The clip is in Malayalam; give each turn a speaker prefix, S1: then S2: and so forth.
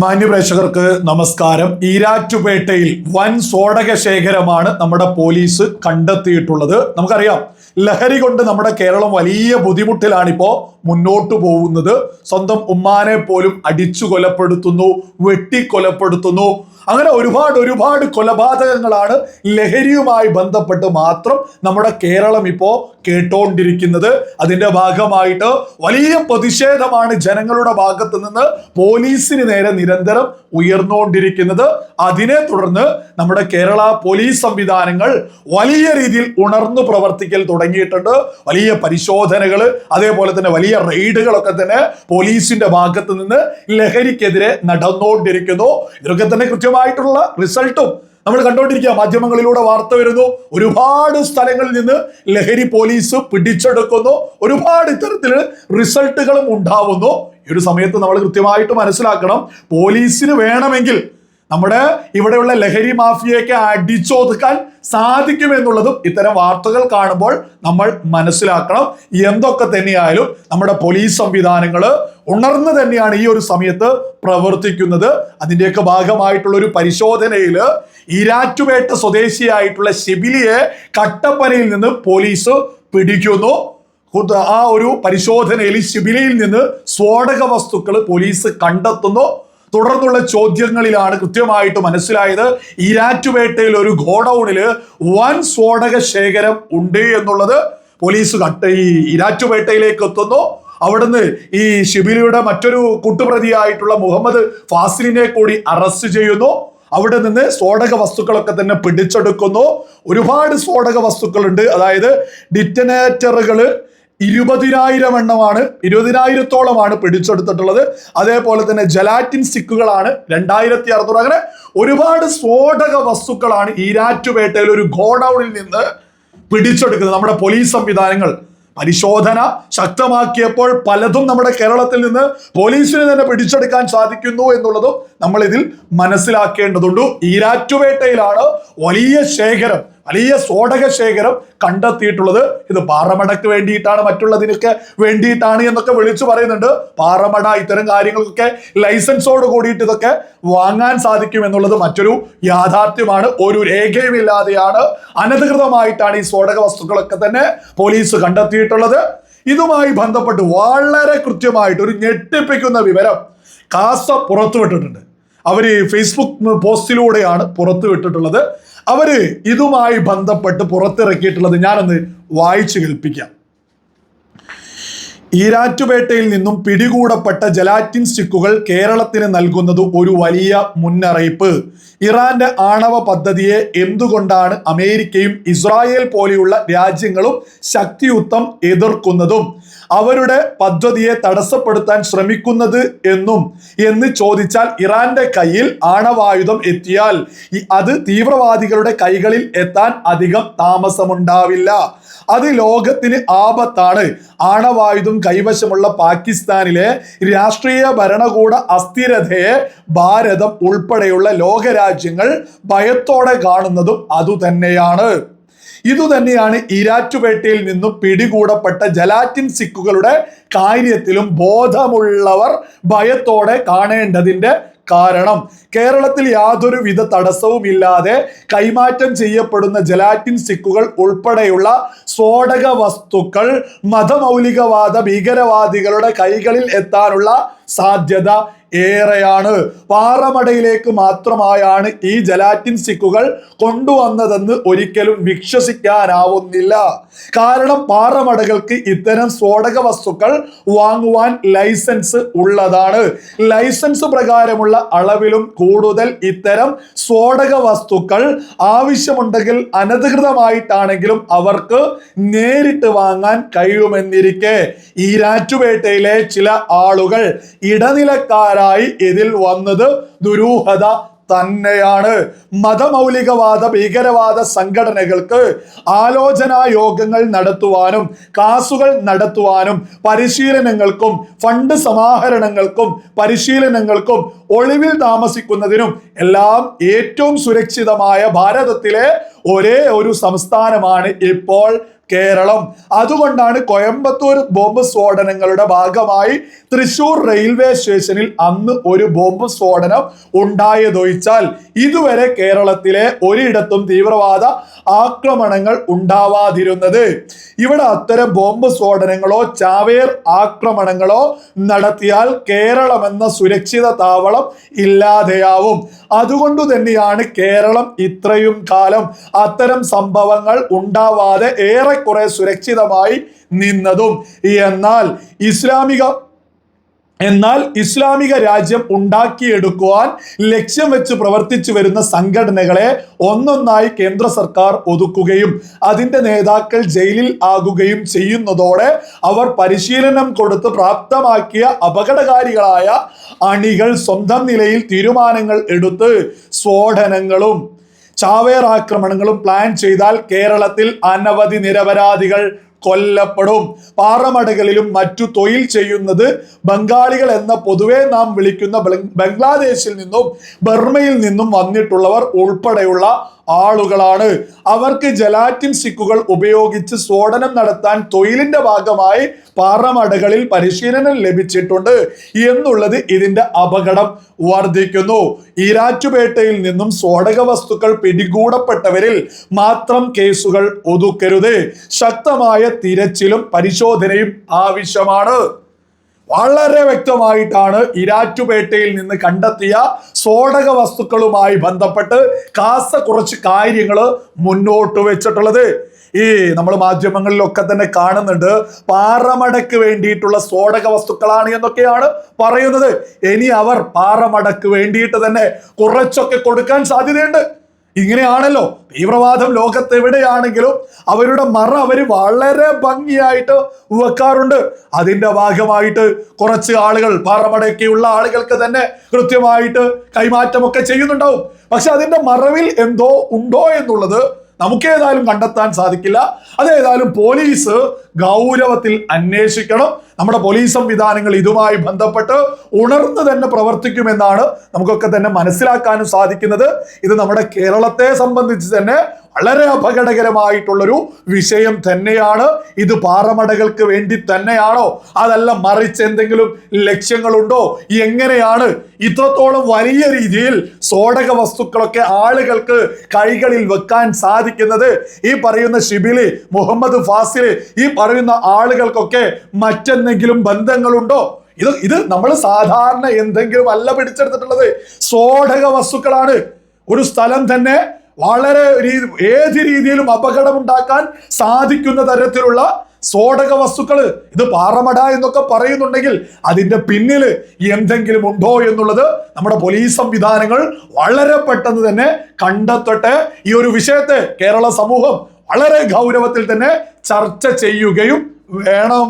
S1: മാന്യപ്രേക്ഷകർക്ക് നമസ്കാരം. ഈരാറ്റുപേട്ടയിൽ വൻ സ്ഫോടക ശേഖരമാണ് നമ്മുടെ പോലീസ് കണ്ടെത്തിയിട്ടുള്ളത്. നമുക്കറിയാം ലഹരി കൊണ്ട് നമ്മുടെ കേരളം വലിയ ബുദ്ധിമുട്ടിലാണിപ്പോ മുന്നോട്ട് പോകുന്നത്. സ്വന്തം ഉമ്മാനെ പോലും അടിച്ചു കൊലപ്പെടുത്തുന്നു വെട്ടിക്കൊലപ്പെടുത്തുന്നു. അങ്ങനെ ഒരുപാട് ഒരുപാട് കൊലപാതകങ്ങളാണ് ലഹരിയുമായി ബന്ധപ്പെട്ട് മാത്രം നമ്മുടെ കേരളം ഇപ്പോ കേട്ടോണ്ടിരിക്കുന്നത്. അതിന്റെ ഭാഗമായിട്ട് വലിയ പ്രതിഷേധമാണ് ജനങ്ങളുടെ ഭാഗത്ത് നിന്ന് പോലീസിന് നേരെ നിരന്തരം ഉയർന്നുകൊണ്ടിരിക്കുന്നത്. അതിനെ തുടർന്ന് നമ്മുടെ കേരള പോലീസ് സംവിധാനങ്ങൾ വലിയ രീതിയിൽ ഉണർന്നു പ്രവർത്തിക്കൽ തുടങ്ങിയിട്ടുണ്ട്. വലിയ പരിശോധനകൾ അതേപോലെ തന്നെ വലിയ റെയ്ഡുകളൊക്കെ തന്നെ പോലീസിന്റെ ഭാഗത്ത് നിന്ന് ലഹരിക്കെതിരെ നടന്നുകൊണ്ടിരിക്കുന്നു. ഇതൊക്കെ തന്നെ കൃത്യമായിട്ടുള്ള റിസൾട്ടും നമ്മൾ കണ്ടുകൊണ്ടിരിക്കുക മാധ്യമങ്ങളിലൂടെ വാർത്ത വരുന്നു. ഒരുപാട് സ്ഥലങ്ങളിൽ നിന്ന് ലഹരി പോലീസ് പിടിച്ചെടുക്കുന്നു. ഒരുപാട് ഇത്തരത്തിൽ റിസൾട്ടുകളും ഉണ്ടാവുന്നു. ഒരു സമയത്ത് നമ്മൾ കൃത്യമായിട്ട് മനസ്സിലാക്കണം പോലീസിന് വേണമെങ്കിൽ നമ്മുടെ ഇവിടെയുള്ള ലഹരി മാഫിയയൊക്കെ അടിച്ചൊതുക്കാൻ സാധിക്കുമെന്നുള്ളതും ഇത്തരം വാർത്തകൾ കാണുമ്പോൾ നമ്മൾ മനസ്സിലാക്കണം എന്തൊക്കെ തന്നെയായാലും നമ്മുടെ പോലീസ് സംവിധാനങ്ങൾ ഉണർന്ന് തന്നെയാണ് ഈ ഒരു സമയത്ത് പ്രവർത്തിക്കുന്നത്. അതിന്റെയൊക്കെ ഭാഗമായിട്ടുള്ള ഒരു പരിശോധനയിൽ ഈരാറ്റുപേട്ട സ്വദേശിയായിട്ടുള്ള ശിബിലിയെ കട്ടപ്പനയിൽ നിന്ന് പോലീസ് പിടിക്കുന്നു. ആ ഒരു പരിശോധനയിൽ ശിബിലയിൽ നിന്ന് സ്ഫോടക വസ്തുക്കൾ പോലീസ് കണ്ടെത്തുന്നു. തുടർന്നുള്ള ചോദ്യങ്ങളിലാണ് കൃത്യമായിട്ട് മനസ്സിലായത്. ഈരാറ്റുപേട്ടയിൽ ഒരു ഗോഡൌണിൽ വൻ സ്ഫോടക ശേഖരം ഉണ്ട് എന്നുള്ളത് പോലീസ് കട്ട് ഈ ഈരാറ്റുപേട്ടയിലേക്ക് എത്തുന്നു. അവിടുന്ന് ഈ ഷിബിലിയുടെ മറ്റൊരു കൂട്ടുപ്രതിയായിട്ടുള്ള മുഹമ്മദ് ഫാസിലിനെ കൂടി അറസ്റ്റ് ചെയ്യുന്നു. അവിടെ നിന്ന് സ്ഫോടക വസ്തുക്കളൊക്കെ തന്നെ പിടിച്ചെടുക്കുന്നു. ഒരുപാട് സ്ഫോടക വസ്തുക്കളുണ്ട്. അതായത് ഡിറ്റനേറ്ററുകൾ ഇരുപതിനായിരം എണ്ണമാണ് ഇരുപതിനായിരത്തോളമാണ് പിടിച്ചെടുത്തിട്ടുള്ളത്. അതേപോലെ തന്നെ ജലാറ്റിൻ സ്റ്റിക്കുകളാണ് രണ്ടായിരത്തി അറുന്നൂറ് അങ്ങനെ ഒരുപാട് സ്ഫോടക വസ്തുക്കളാണ് ഈരാറ്റുപേട്ടയിൽ ഒരു ഗോഡൌണിൽ നിന്ന് പിടിച്ചെടുക്കുന്നത്. നമ്മുടെ പോലീസ് സംവിധാനങ്ങൾ പരിശോധന ശക്തമാക്കിയപ്പോൾ പലതും നമ്മുടെ കേരളത്തിൽ നിന്ന് പോലീസിന് തന്നെ പിടിച്ചെടുക്കാൻ സാധിക്കുന്നു എന്നുള്ളതും നമ്മൾ ഇതിൽ മനസ്സിലാക്കേണ്ടതുണ്ട്. ഈരാറ്റുപേട്ടയിലാണ് വലിയ ശേഖരം. വലിയ സ്ഫോടക ശേഖരം കണ്ടെത്തിയിട്ടുള്ളത്. ഇത് പാറമടക്ക് വേണ്ടിയിട്ടാണ് മറ്റുള്ളതിനൊക്കെ വേണ്ടിയിട്ടാണ് എന്നൊക്കെ വിളിച്ചു പറയുന്നുണ്ട്. പാറമട ഇത്തരം കാര്യങ്ങൾക്കൊക്കെ ലൈസൻസോട് കൂടിയിട്ട് ഇതൊക്കെ വാങ്ങാൻ സാധിക്കും എന്നുള്ളത് മറ്റൊരു യാഥാർത്ഥ്യമാണ്. ഒരു രേഖയും ഇല്ലാതെയാണ് അനധികൃതമായിട്ടാണ് ഈ സ്ഫോടക വസ്തുക്കളൊക്കെ തന്നെ പോലീസ് കണ്ടെത്തിയിട്ടുള്ളത്. ഇതുമായി ബന്ധപ്പെട്ട് വളരെ കൃത്യമായിട്ട് ഒരു ഞെട്ടിപ്പിക്കുന്ന വിവരം കാസ പുറത്തുവിട്ടിട്ടുണ്ട്. അവർ ഫേസ്ബുക്ക് പോസ്റ്റിലൂടെയാണ് പുറത്തു വിട്ടിട്ടുള്ളത്. അവർ ഇതുമായി ബന്ധപ്പെട്ട് പുറത്തിറക്കിയിട്ടുള്ളത് ഞാനൊന്ന് വായിച്ചു കേൾപ്പിക്കാം. ഈരാറ്റുപേട്ടയിൽ നിന്നും പിടികൂടപ്പെട്ട ജലാറ്റിൻ സ്റ്റിക്കുകൾ കേരളത്തിന് നൽകുന്നത് ഒരു വലിയ മുന്നറിയിപ്പ്. ഇറാന്റെ ആണവ പദ്ധതിയെ എന്തുകൊണ്ടാണ് അമേരിക്കയും ഇസ്രായേൽ പോലെയുള്ള രാജ്യങ്ങളും ശക്തിയുത്തം എതിർക്കുന്നതും? അവരുടെ പദ്ധതിയെ തടസ്സപ്പെടുത്താൻ ശ്രമിക്കുന്നത് എന്നും എന്ന് ചോദിച്ചാൽ ഇറാന്റെ കയ്യിൽ ആണവായുധം എത്തിയാൽ അത് തീവ്രവാദികളുടെ കൈകളിൽ എത്താൻ അധികം താമസമുണ്ടാവില്ല. അത് ലോകത്തിന് ആപത്താണ്. ആണവായുധം കൈവശമുള്ള പാകിസ്ഥാനിലെ രാഷ്ട്രീയ ഭരണകൂട അസ്ഥിരതയെ ഭാരതം ഉൾപ്പെടെയുള്ള ലോകരാജ്യങ്ങൾ ഭയത്തോടെ കാണുന്നതും അതുതന്നെയാണ്. ഇതുതന്നെയാണ് ഇരാറ്റുപേട്ടയിൽ നിന്നും പിടികൂടപ്പെട്ട ജലാറ്റിൻ സിക്കുകളുടെ കാര്യത്തിലും ബോധമുള്ളവർ ഭയത്തോടെ കാണേണ്ടതിന്റെ കാരണം. കേരളത്തിൽ യാതൊരു വിധ തടസ്സവും ഇല്ലാതെ കൈമാറ്റം ചെയ്യപ്പെടുന്ന ജലാറ്റിൻ സിക്കുകൾ ഉൾപ്പെടെയുള്ള സ്ഫോടക വസ്തുക്കൾ മതമൗലികവാദ ഭീകരവാദികളുടെ കൈകളിൽ എത്താനുള്ള സാധ്യത ഏറെയാണ്. പാറമടയിലേക്ക് മാത്രമായാണ് ഈ ജലാറ്റിൻ സിക്കുകൾ കൊണ്ടുവന്നതെന്ന് ഒരിക്കലും വിശ്വസിക്കാനാവുന്നില്ല. കാരണം പാറമടകൾക്ക് ഇത്തരം സ്ഫോടക വസ്തുക്കൾ വാങ്ങുവാൻ ലൈസൻസ് ഉള്ളതാണ്. ലൈസൻസ് പ്രകാരമുള്ള അളവിലും കൂടുതൽ ഇത്തരം സ്ഫോടക വസ്തുക്കൾ ആവശ്യമുണ്ടെങ്കിൽ അനധികൃതമായിട്ടാണെങ്കിലും അവർക്ക് നേരിട്ട് വാങ്ങാൻ കഴിയുമെന്നിരിക്കെ. ഈരാറ്റുപേട്ടയിലെ ചില ആളുകൾ ഇടനിലക്കാരായി ഇതിൽ വന്നത് ദുരൂഹത തന്നെയാണ്. മതമൗലികവാദ ഭീകരവാദ സംഘടനകൾക്ക് ആലോചനാ യോഗങ്ങൾ നടത്തുവാനും കാസുകൾ നടത്തുവാനും പരിശീലനങ്ങൾക്കും ഫണ്ട് സമാഹരണങ്ങൾക്കും പരിശീലനങ്ങൾക്കും ഒളിവിൽ താമസിക്കുന്നതിനും എല്ലാം ഏറ്റവും സുരക്ഷിതമായ ഭാരതത്തിലെ ഒരേ ഒരു സംസ്ഥാനമാണ് ഇപ്പോൾ കേരളം. അതുകൊണ്ടാണ് കോയമ്പത്തൂർ ബോംബ് സ്ഫോടനങ്ങളുടെ ഭാഗമായി തൃശൂർ റെയിൽവേ സ്റ്റേഷനിൽ അന്ന് ഒരു ബോംബ് സ്ഫോടനം ഉണ്ടായതൊഴിച്ചാൽ ഇതുവരെ കേരളത്തിലെ ഒരിടത്തും തീവ്രവാദ ആക്രമണങ്ങൾ ഉണ്ടാവാതിരുന്നത്. ഇവിടെ അത്തരം ബോംബ് സ്ഫോടനങ്ങളോ ചാവേർ ആക്രമണങ്ങളോ നടത്തിയാൽ കേരളം എന്ന സുരക്ഷിത താവളം ഇല്ലാതെയാവും. അതുകൊണ്ട് തന്നെയാണ് കേരളം ഇത്രയും കാലം അത്തരം സംഭവങ്ങൾ ഉണ്ടാവാതെ ഏറെക്കുറെ സുരക്ഷിതമായി നിന്നതും. എന്നാൽ ഇസ്ലാമിക എന്നാൽ ഇസ്ലാമിക രാജ്യം ഉണ്ടാക്കിയെടുക്കുവാൻ ലക്ഷ്യം വെച്ച് പ്രവർത്തിച്ചു വരുന്ന സംഘടനകളെ ഒന്നൊന്നായി കേന്ദ്ര സർക്കാർ ഒതുക്കുകയും അതിന്റെ നേതാക്കൾ ജയിലിൽ ആകുകയും ചെയ്യുന്നതോടെ അവർ പരിശീലനം കൊടുത്ത് പ്രാപ്തമാക്കിയ അപകടകാരികളായ അണികൾ സ്വന്തം നിലയിൽ തീരുമാനങ്ങൾ എടുത്ത് സ്ഫോടനങ്ങളും ചാവേർ ആക്രമണങ്ങളും പ്ലാൻ ചെയ്താൽ കേരളത്തിൽ അനവധി നിരപരാധികൾ കൊല്ലപ്പെടും. പാറമടകളിലും മറ്റു തൊഴിൽ ചെയ്യുന്നത് ബംഗാളികൾ എന്ന പൊതുവെ നാം വിളിക്കുന്ന ബംഗ്ലാദേശിൽ നിന്നും ബർമയിൽ നിന്നും വന്നിട്ടുള്ളവർ ഉൾപ്പെടെയുള്ള ആളുകളാണ്. അവർക്ക് ജലാറ്റിൻ സിക്കുകൾ ഉപയോഗിച്ച് സ്ഫോടനം നടത്താൻ തൊഴിലിന്റെ ഭാഗമായി പാറമടകളിൽ പരിശീലനം ലഭിച്ചിട്ടുണ്ട് എന്നുള്ളത് ഇതിന്റെ അപകടം വർദ്ധിക്കുന്നു. ഈരാറ്റുപേട്ടയിൽ നിന്നും സ്ഫോടക വസ്തുക്കൾ പിടികൂടപ്പെട്ടവരിൽ മാത്രം കേസുകൾ ഒതുക്കരുത്. ശക്തമായ തിരച്ചിലും പരിശോധനയും ആവശ്യമാണ്. വളരെ വ്യക്തമായിട്ടാണ് ഇരാറ്റുപേട്ടയിൽ നിന്ന് കണ്ടെത്തിയ സ്ഫോടക വസ്തുക്കളുമായി ബന്ധപ്പെട്ട് കാസ കുറച്ച് കാര്യങ്ങൾ മുന്നോട്ട് വെച്ചിട്ടുള്ളത്. ഈ നമ്മൾ മാധ്യമങ്ങളിലൊക്കെ തന്നെ കാണുന്നുണ്ട്. പാറമടക്ക് വേണ്ടിയിട്ടുള്ള സ്ഫോടക വസ്തുക്കളാണ് എന്നൊക്കെയാണ് പറയുന്നത്. ഇനി അവർ പാറമടക്ക് വേണ്ടിയിട്ട് തന്നെ കുറച്ചൊക്കെ കൊടുക്കാൻ സാധ്യതയുണ്ട്. ഇങ്ങനെയാണല്ലോ തീവ്രവാദം ലോകത്ത് എവിടെയാണെങ്കിലും അവരുടെ മറ അവർ വളരെ ഭംഗിയായിട്ട് വെക്കാറുണ്ട്. അതിന്റെ ഭാഗമായിട്ട് കുറച്ച് ആളുകൾ പാറമടയൊക്കെയുള്ള ആളുകൾക്ക് തന്നെ കൃത്യമായിട്ട് കൈമാറ്റമൊക്കെ ചെയ്യുന്നുണ്ടാവും. പക്ഷെ അതിന്റെ മറവിൽ എന്തോ ഉണ്ടോ എന്നുള്ളത് നമുക്ക് ഏതായാലും കണ്ടെത്താൻ സാധിക്കില്ല. അതേതായാലും പോലീസ് ഗൗരവത്തിൽ അന്വേഷിക്കണം. നമ്മുടെ പോലീസ് സംവിധാനങ്ങൾ ഇതുമായി ബന്ധപ്പെട്ട് ഉണർന്ന് തന്നെ പ്രവർത്തിക്കുമെന്നാണ് നമുക്കൊക്കെ തന്നെ മനസ്സിലാക്കാനും സാധിക്കുന്നത്. ഇത് നമ്മുടെ കേരളത്തെ സംബന്ധിച്ച് തന്നെ വളരെ അപകടകരമായിട്ടുള്ളൊരു വിഷയം തന്നെയാണ്. ഇത് പാറമടകൾക്ക് വേണ്ടി തന്നെയാണോ? അതല്ല മറിച്ച് എന്തെങ്കിലും ലക്ഷ്യങ്ങളുണ്ടോ? എങ്ങനെയാണ് ഇത്രത്തോളം വലിയ രീതിയിൽ സ്ഫോടക വസ്തുക്കളൊക്കെ ആളുകൾക്ക് കൈകളിൽ വെക്കാൻ സാധിക്കുന്നത്? ഈ പറയുന്ന ഷിബിലി മുഹമ്മദ് ഫാസിൽ ഈ പറയുന്ന ആളുകൾക്കൊക്കെ മറ്റെന്തെങ്കിലും ബന്ധങ്ങളുണ്ടോ? ഇത് ഇത് നമ്മൾ സാധാരണ എന്തെങ്കിലും അല്ല പിടിച്ചെടുത്തിട്ടുള്ളത്. സ്ഫോടക വസ്തുക്കളാണ്. ഒരു സ്ഥലം തന്നെ വളരെ ഏത് രീതിയിലും അപകടമുണ്ടാക്കാൻ സാധിക്കുന്ന തരത്തിലുള്ള സ്ഫോടക വസ്തുക്കൾ ഇത് പാറമട എന്നൊക്കെ പറയുന്നുണ്ടെങ്കിൽ അതിന്റെ പിന്നിൽ എന്തെങ്കിലും ഉണ്ടോ എന്നുള്ളത് നമ്മുടെ പോലീസ് സംവിധാനങ്ങൾ വളരെ പെട്ടെന്ന് തന്നെ കണ്ടെത്തട്ടെ. ഈ ഒരു വിഷയത്തെ കേരള സമൂഹം വളരെ ഗൗരവത്തിൽ തന്നെ ചർച്ച ചെയ്യുകയും വേണം.